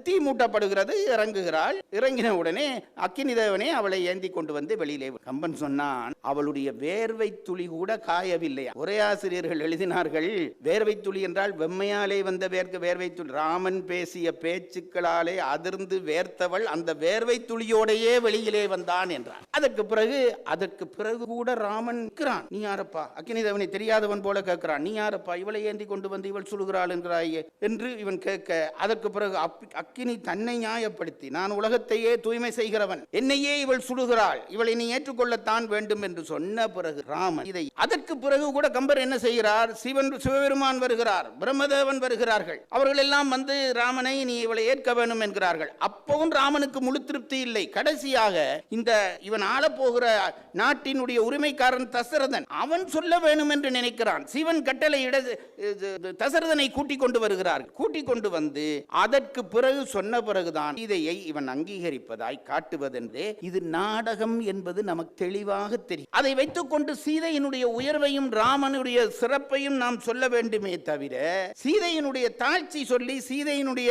தீ மூட்டப்படுகிறது இறங்குகிறாள். இறங்கின உடனே அக்கினி தேவனே அவளை ஏந்தி கொண்டு வந்து வெளியிலே கம்பன் சொன்னான் அவளுடைய வேர்வை துளி கூட காயவில்லையா? ஒரே ஆசிரியர்கள் எழுதினார்கள் வேர்வை துளி என்றால் வெம்மையாலே வந்த வேர்க்கு வேர்வை துளி. ராமன் பேசிய பேச்சுக்களாலே அதிர்ந்து வேர்த்தவள் அந்த வேர்வை துளியோடையே வெளியிலே வந்தான் என்றான். அதற்கு பிறகு அதற்கு பிறகு கூட ராமன் நீ யாரப்பா? அக்கினி தேவனை தெரியாதவன் போல கேட்கிறான். நீ யாரப்பா? இவளை ஏந்தி கொண்டு வந்து இவள் சுடுகிறாள் என்கிறாயே என்று இவன் கேட்க அதற்கு பிறகு அப்- அக்கினி தன்னை நியாயப்படுத்தி நான் உலகத்தையே தூய்மை செய்கிறவன். என்னையே இவள் சுடுகிறாள் இவளை நீ ஏற்றுக்கொள்ளத்தான் வேண்டும் என்று சொன்ன பிறகு ராமன் இதை அதற்கு பிறகு கூட கம்பர் என்ன செய்கிறார்? சிவன் சிவபெருமான் வருகிறார் பிரம்மதேவன் வருகிறார்கள். அவர்கள் எல்லாம் வந்து ராமனை நீ இவளை ஏற்க வேண்டும் என்கிறார்கள். அப்பவும் ராமனுக்கு முழு திருப்தி இல்லை. கடைசியாக இந்த இவன் ஆளப்போகிற நாட்டினுடைய உரிமைக்காரன் தசரதன் அவன் சொல்ல வேண்டும் என்று நினைக்கிறான். சிவன் கட்டளை இட தசரதனை கூட்டிக் கொண்டு வருகிறார்கள் கூட்டிக் கொண்டு வந்து அதற்கு பிறகு சொன்ன பிறகுதான் இதையை இவன் அங்கீகரிப்பதாய் காட்டுவதென்றே இது நாடகம் என்பது நமக்கு தெளிவாக தெரியும். அதை வைத்துக்கொண்டு சீதையினுடைய உயர்வையும் ராமனுடைய சிறப்பையும் நாம் சொல்ல வேண்டுமே தவிர சீதையினுடைய தாழ்ச்சி சொல்லி சீதையினுடைய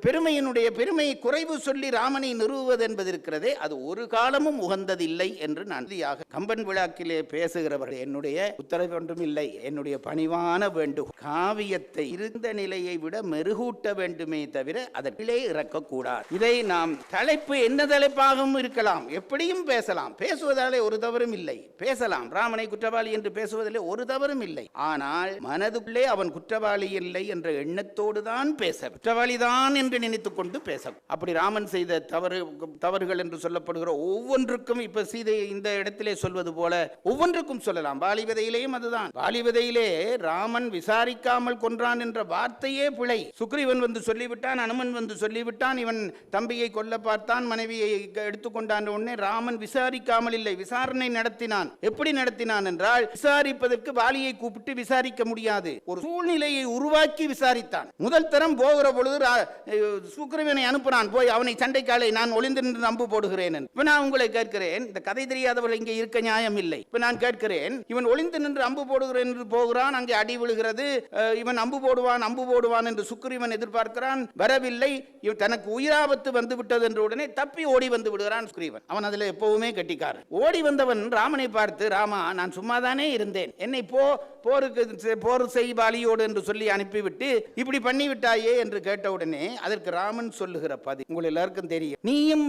பெருமையினுடைய பெருமை குறைவு சொல்லி ராமனை நிறுவுவது என்பது இருக்கிறதே அது ஒரு காலமும் உகந்ததில்லை என்று நான் கம்பன் விழாக்கிலே பேசுகிறவர்கள் என்னுடைய உத்தரவு ஒன்றும் இல்லை என்னுடைய பணிவான வேண்டும் காவியத்தை இருந்த நிலையை விட மெருகூட்ட வேண்டுமே தவிர அதற்கிலே இறக்கக்கூடாது. இதை நாம் தலைப்பு என்ன தலைப்பாகவும் இருக்கலாம் எப்படியும் பேசலாம் பேசுவதாலே ஒரு தவறும் இல்லை பேசலாம் ராமனை குற்றவாளி என்று பேசுவது பேசுவதில் ஒரு தவறும் இல்லை. ஆனால் மனதுக்குள்ளே அவன் குற்றவாளி இல்லை என்ற எண்ணத்தோடு தான் பேச குற்றவாளி தான் என்று நினைத்துக் கொண்டு பேச அப்படி ராமன் செய்த தவறு தவறுகள் என்று சொல்லப்படுகிற ஒவ்வொன்றுக்கும் இப்ப சீதை இந்த இடத்திலே சொல்வது போல ஒவ்வொன்றுக்கும் சொல்லலாம். வாலிபதையிலேயும் அதுதான். வாலிபதையிலே ராமன் விசாரிக்காமல் கொன்றான் என்ற வார்த்தையே பிழை. சுக்ரீவன் வந்து சொல்லிவிட்டான் அனுமன் வந்து சொல்லிவிட்டான் இவன் தம்பியை கொல்ல பார்த்தான் மனைவியை எடுத்துக்கொண்டான் உடனே ராமன் விசாரிக்காமல் இல்லை விசாரணை நடத்தினான். எப்படி நடத்தினான் என்றால் விசாரி விசாரிப்பதற்கு வாலியை கூப்பிட்டு விசாரிக்க முடியாது. ஒரு சூழ்நிலையை உருவாக்கி விசாரித்தான். முதல் தரம் போகிற பொழுது ரா- அனுப்புறான் அனுப்புனான். போய் அவனை சண்டைக்காலை நான் ஒளிந்து நின்று நம்பு போடுகிறேன் இப்ப நான் உங்களை கேட்கிறேன் இந்த கதை தெரியாதவர்கள் இங்கே இருக்க நியாயம் இல்லை. இப்ப நான் கேட்கிறேன் இவன் ஒளிந்து நின்று அம்பு போடுகிறேன் என்று போகிறான் அங்கே அடி விழுகிறது. இவன் அம்பு போடுவான் அம்பு போடுவான் என்று சுக்கிரீவன் எதிர்பார்க்கிறான். வரவில்லை இவன் தனக்கு உயிராபத்து வந்து விட்டது என்ற உடனே தப்பி ஓடி வந்து விடுகிறான் சுக்ரீவன் அவன் அதுல எப்பவுமே கட்டிக்காரன். ஓடி வந்தவன் ராமனை பார்த்து ராமா நான் சும்மாதானே இருந்தேன். என்னை போ போருக்கு போர் செய் பாலியோடு என்று சொல்லி அனுப்பிவிட்டு இப்படி பண்ணி விட்டாயே என்று கேட்ட உடனே அதற்கு ராமன் சொல்லுகிற பதி உங்கள் எல்லாருக்கும் தெரியும். நீயும்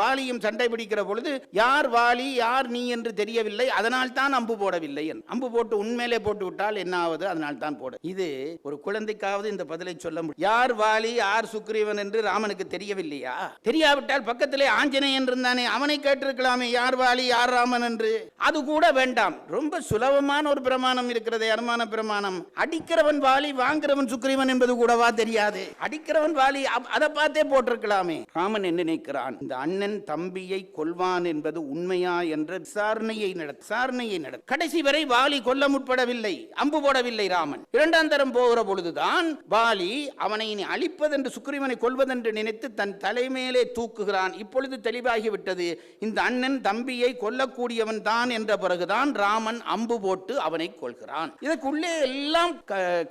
வாலியும் சண்டை பிடிக்கிற பொழுது யார் வாலி யார் நீ என்று தெரியவில்லை அதனால் தான் அம்பு போடவில்லை அம்பு போட்டு உண்மையிலே போட்டு விட்டால் என்ன ஆகுது அதனால் தான் போட. இது ஒரு குழந்தைக்காவது இந்த பதிலை சொல்ல முடியும். யார் வாலி யார் சுக்ரீவன் என்று ராமனுக்கு தெரியவில்லையா? தெரியாவிட்டால் பக்கத்திலே ஆஞ்சநேயன் இருந்தானே அவனை கேட்டிருக்கலாமே யார் வாலி யார் ராமன் என்று. அது கூட வேண்டாம். ரொம்ப சுலபமான ஒரு பிரமாணம் இருக்கிறது அனுமான பிரமாணம். அடிக்கிறவன் வாலி வாங்குறவன் சுக்ரீவன் என்பது கூடவா தெரியாது. அடிக்கிறவன் வாலி அதை பார்த்தே போட்டிருக்கலாமே. ராமன் என்ன நினைக்கிறான்? இந்த அண்ணன் தம்பியை கொல்வான் என்பது உண்மையா என்ற விசாரணையை நட விசாரணையை நட கடைசி வரை வாலி கொல்ல முற்படவில்லை அம்பு போடவில்லை ராமன். இரண்டாம் தரம் போகிற பொழுதுதான் வாலி அவனை இனி அழிப்பதென்று சுக்ரீவனை கொள்வதென்று நினைத்து தன் தலைமையிலே தூக்குகிறான். இப்பொழுது தெளிவாகிவிட்டது இந்த அண்ணன் தம்பியை கொல்லக்கூடியவன் தான் என்ற பிறகுதான் ராமன் அம்பு போட்டு அவனை கொள்கிறான் இதற்குள்ளே எல்லாம்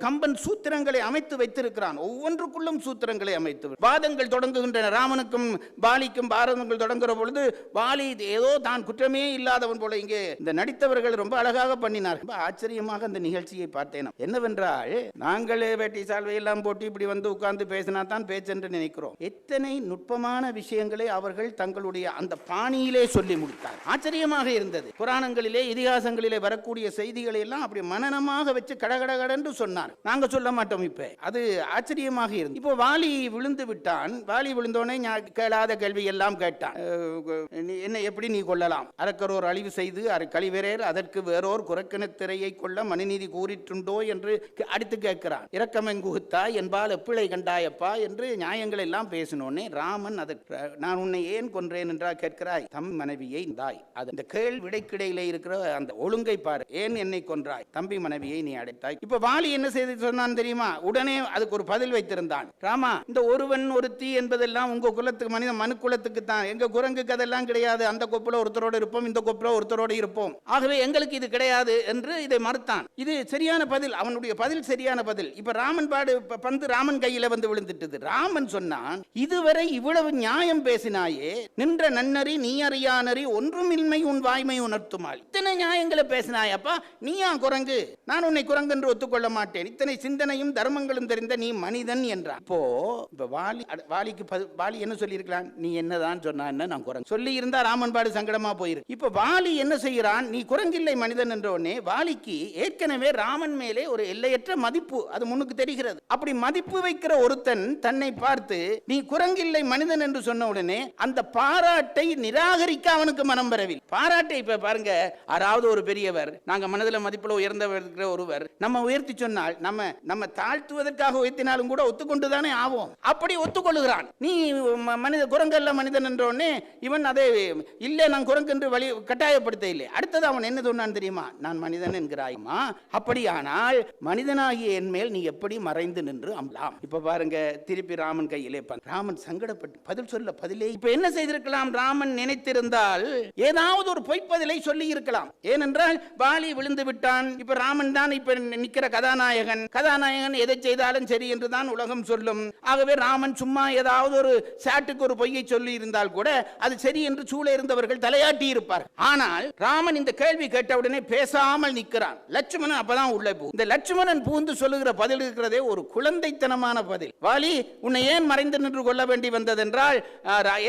கம்பன் சூத்திரங்களை அமைத்து வைத்திருக்கிறான். ஒவ்வொன்றுக்குள்ளும் சூத்திரங்களை அமைத்து வாதங்கள் தொடங்குகின்றன. ராமனுக்கும் பாலிக்கும் பாரதங்கள் தொடங்குகிற பொழுது பாலி ஏதோ தான் குற்றமே இல்லாதவன் போல இங்கே இந்த நடித்தவர்கள் ரொம்ப அழகாக பண்ணினார். ரொம்ப ஆச்சரியமாக அந்த நிகழ்ச்சியை பார்த்தேன் என்னவென்றால் நாங்களே வேட்டி சால்வை எல்லாம் போட்டு இப்படி வந்து உட்கார்ந்து பேசினா தான் பேச்சென்று நினைக்கிறோம். எத்தனை நுட்பமான விஷயங்களை அவர்கள் தங்களுடைய அந்த பாணியிலே சொல்லி முடித்தார். ஆச்சரியமாக இருந்தது. புராணங்களிலே இதிகாசங்களிலே வரக்கூடிய செய்திகளை எல்லாம் அப்படி மனநமாக வச்சு கடகடகடன்று சொன்னார். நாங்க சொல்ல மாட்டோம் இப்ப. அது ஆச்சரியமாக இருந்து இப்போ வாலி விழுந்து விட்டான். வாலி விழுந்தோடனே கேளாத கேள்வி எல்லாம் கேட்டான். என்ன எப்படி நீ கொள்ளலாம் அரக்கரோர் அழிவு செய்து அரை கழிவரேர் அதற்கு வேறோர் குரக்கணத் திரையை கொள்ள மனுநீதி கூறிட்டுண்டோ? என்று கே- அடுத்து கேட்கிறான் இரக்கமெங்குகுத்தா என்பால் எப்பிழை கண்டாயப்பா என்று நியாயங்கள் எல்லாம் பேசினோடனே ராமன் அதற்கு நான் உன்னை ஏன் கொன்றேன்? என்றா கேட்கிறாய் தம் மனைவியை தாய் அது இந்த கேள் இருக்கிற அந்த ஒழுங்கை பாரு. ஏன் என்னை கொன்றாய்? தம்பி மனைவியை நீ அடைத்தாய். இப்ப வாலி என்ன செய்து சொன்னான் தெரியுமா? உடனே அதுக்கு ஒரு பதில் வைத்திருந்தான். ராமா இந்த ஒருவன் ஒரு தீ என்பதெல்லாம் உங்க குலத்துக்கு மனித மனு குலத்துக்கு தான். எங்க குரங்குக்கு அதெல்லாம் கிடையாது. அந்த கொப்புல ஒருத்தரோடு இருப்போம் இந்த கொப்புல ஒருத்தரோடு இருப்போம். ஆகவே எங்களுக்கு இது கிடையாது என்று இதை மறுத்தான். இது சரியான பதில். அவனுடைய பதில் சரியான பதில். இப்ப ராமன் பாடு பந்து ராமன் கையில வந்து விழுந்துட்டது. ராமன் சொன்னான் இதுவரை இவ்வளவு நியாயம் பேசினாயே நின்ற நன்னறி நீ அறியானறி ஒன்றுமின்மை உன் வாய்மை உணர்த்துமாள் இத்தனை நியாயங்களை பேசினாய். இல்லையாப்பா நீ ஏன் குரங்கு? நான் உன்னை குரங்கு என்று ஒத்துக்கொள்ள மாட்டேன். இத்தனை சிந்தனையும் தர்மங்களும் தெரிந்த நீ மனிதன் என்றான். இப்போ இப்போ வாலி வாலிக்கு வாலி என்ன சொல்லியிருக்கலாம் நீ என்னதான் சொன்னா என்ன நான் குரங்கு? சொல்லி இருந்தா ராமன் பாடு சங்கடமா போயிருக்கு இப்ப வாலி என்ன செய்கிறான்? நீ குரங்கில்லை மனிதன் என்ற உடனே வாலிக்கு ஏற்கனவே ராமன் மேலே ஒரு எல்லையற்ற மதிப்பு அது முன்னுக்கு தெரிகிறது. அப்படி மதிப்பு வைக்கிற ஒருத்தன் தன்னை பார்த்து நீ குரங்கில்லை மனிதன் என்று சொன்ன உடனே அந்த பாராட்டை நிராகரிக்க அவனுக்கு மனம் வரவில்லை. பாராட்டை இப்ப பாருங்க யாராவது ஒரு பெரியவர் நாங்க மனதில் மதிப்புல உயர்ந்தவர் இருக்கிற ஒருவர். நம்ம உயர்த்தி சொன்னால் நம்ம நம்ம தாழ்த்துவதற்காக உயர்த்தினாலும் கூட ஒத்துக்கொண்டு தானே ஆவோம். அப்படி ஒத்துக்கொள்ளுகிறான். நீ மனித குரங்கல்ல மனிதன் என்றோடனே இவன் அதை இல்லை நான் குரங்கு என்று வழி கட்டாயப்படுத்த இல்லை அடுத்தது அவன் என்ன சொன்னான் தெரியுமா? நான் மனிதன் என்கிறாய்மா அப்படியானால் மனிதனாகிய என் மேல் நீ எப்படி மறைந்து நின்று அம்பலாம்? இப்ப பாருங்க திருப்பி ராமன் கையிலே ராமன் சங்கடப்பட்டு பதில் சொல்ல பதிலே இப்ப என்ன செய்திருக்கலாம்? ராமன் நினைத்திருந்தால் ஏதாவது ஒரு பொய்ப்பதிலை சொல்லி இருக்கலாம். ஏனென்றால் வாலி விழுந்து விட்டான். இப்ப ராமன் தான் இப்ப நிக்கிற கதாநாயகன். கதாநாயகன் எதை செய்தாலும் சரி என்றுதான் உலகம் சொல்லும். ஆகவே ராமன் சும்மா ஏதாவது ஒரு சாட்டுக்கு ஒரு பொய்யை சொல்லி இருந்தால் கூட அது சரி என்று சூழ இருந்தவர்கள் தலையாட்டி இருப்பார் ஆனால் ராமன் இந்த கேள்வி கேட்டவுடனே பேசாமல் நிற்கிறான். லட்சுமணன் அப்பதான் உள்ளே போ. இந்த லட்சுமணன் பூந்து சொல்லுகிற பதில் இருக்கிறதே ஒரு குழந்தைத்தனமான பதில். வாலி உன்னை ஏன் மறைந்து நின்று கொள்ள வேண்டி வந்ததென்றால்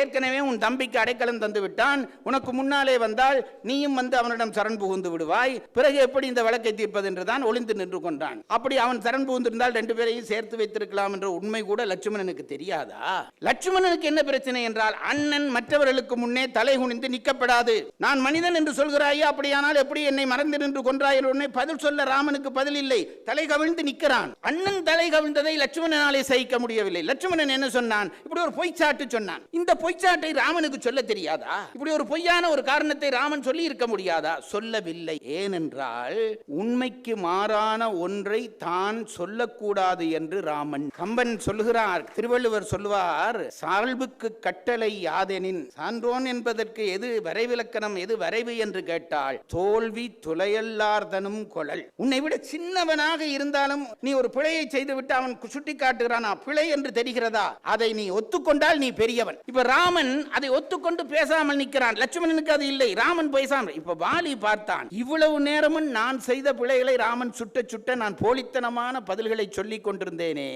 ஏற்கனவே உன் தம்பிக்கு அடைக்கலம் தந்து விட்டான் உனக்கு முன்னாலே வந்தால் நீயும் வந்து அவனிடம் சரண் புகுந்து விடுவாய். பிறகு எப்படி இந்த வழக்கை தீர்ப்பது என்று தான் ஒளிந்து நின்று கொண்டான். அப்படி அவன் சரண் புகுந்திருந்தால் ரெண்டு பேரையும் சேர்த்து வைத்திருக்கலாம் என்ற உண்மை கூட லட்சுமணனுக்கு தெரியாதா? லட்சுமணனுக்கு என்ன பிரச்சனை என்றால் அண்ணன் மற்றவர்களுக்கு முன்னே தலை குனிந்து நிற்கப்படாது நான் மனிதன் என்று சொல்கிறாயா அப்படியானால் எப்படி என்னை மறந்து நின்று கொன்றாய் உடனே பதில் சொல்ல ராமனுக்கு பதில் இல்லை. தலை கவிழ்ந்து நிற்கிறான். அண்ணன் தலை கவிழ்ந்ததை லட்சுமணனாலே சகிக்க முடியவில்லை. லட்சுமணன் என்ன சொன்னான்? இப்படி ஒரு பொய்ச்சாட்டு சொன்னான். இந்த பொய்ச்சாட்டை ராமனுக்கு சொல்ல தெரியாதா? இப்படி ஒரு பொய்யான ஒரு காரணத்தை ராமன் சொல்லி இருக்க முடியாதா? சொல்லவில்லை. ஏன் ஏனென்றால் உண்மைக்கு மாறான ஒன்றை தான் சொல்லக்கூடாது என்று ராமன் கம்பன் சொல்லுகிறார். திருவள்ளுவர் சொல்லுவார் சால்புக்கு கட்டளை யாதெனின்? சான்றோன் என்பதற்கு எது வரைவிலக்கணம் எது வரைவு? என்று கேட்டால் தோல்வி துளையல்லார்தனும் கொழல். உன்னை விட சின்னவனாக இருந்தாலும் நீ ஒரு பிழையை செய்துவிட்டு அவன் சுட்டி காட்டுகிறானா பிழை என்று தெரிகிறதா? அதை நீ ஒத்துக்கொண்டால் நீ பெரியவன். இப்ப ராமன் அதை ஒத்துக்கொண்டு பேசாமல் நிற்கிறான். லட்சுமணனுக்கு அது இல்லை. ராமன் பேசாமல் இப்ப வாலி பார்த்தான். இவ்வளவு நேரமும் நான் செய்த பிழைகளை ராமன் சுட்ட சுட்ட நான் போலித்தனமான பதில்களை சொல்லிக் கொண்டிருந்தேனே.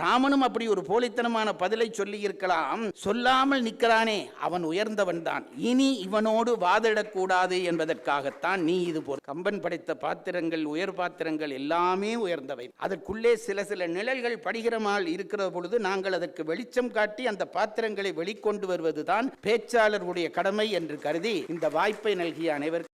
ராமனும் அப்படி ஒரு போலித்தனமான பதிலை சொல்லி இருக்கலாம் சொல்லாமல் நிற்கிறானே அவன் உயர்ந்தவன் தான். இனி இவனோடு வாதிடக்கூடாது என்பதற்காகத்தான் நீ இது போல். கம்பன் படைத்த பாத்திரங்கள் உயர் பாத்திரங்கள் எல்லாமே உயர்ந்தவை. அதற்குள்ளே சில சில நிழல்கள் படிகிறமால் இருக்கிற பொழுது நாங்கள் அதற்கு வெளிச்சம் காட்டி அந்த பாத்திரங்களை வெளிக்கொண்டு வருவதுதான் பேச்சாளருடைய கடமை என்று கருதி இந்த வாய்ப்பை நல்கிய அனைவருக்கும்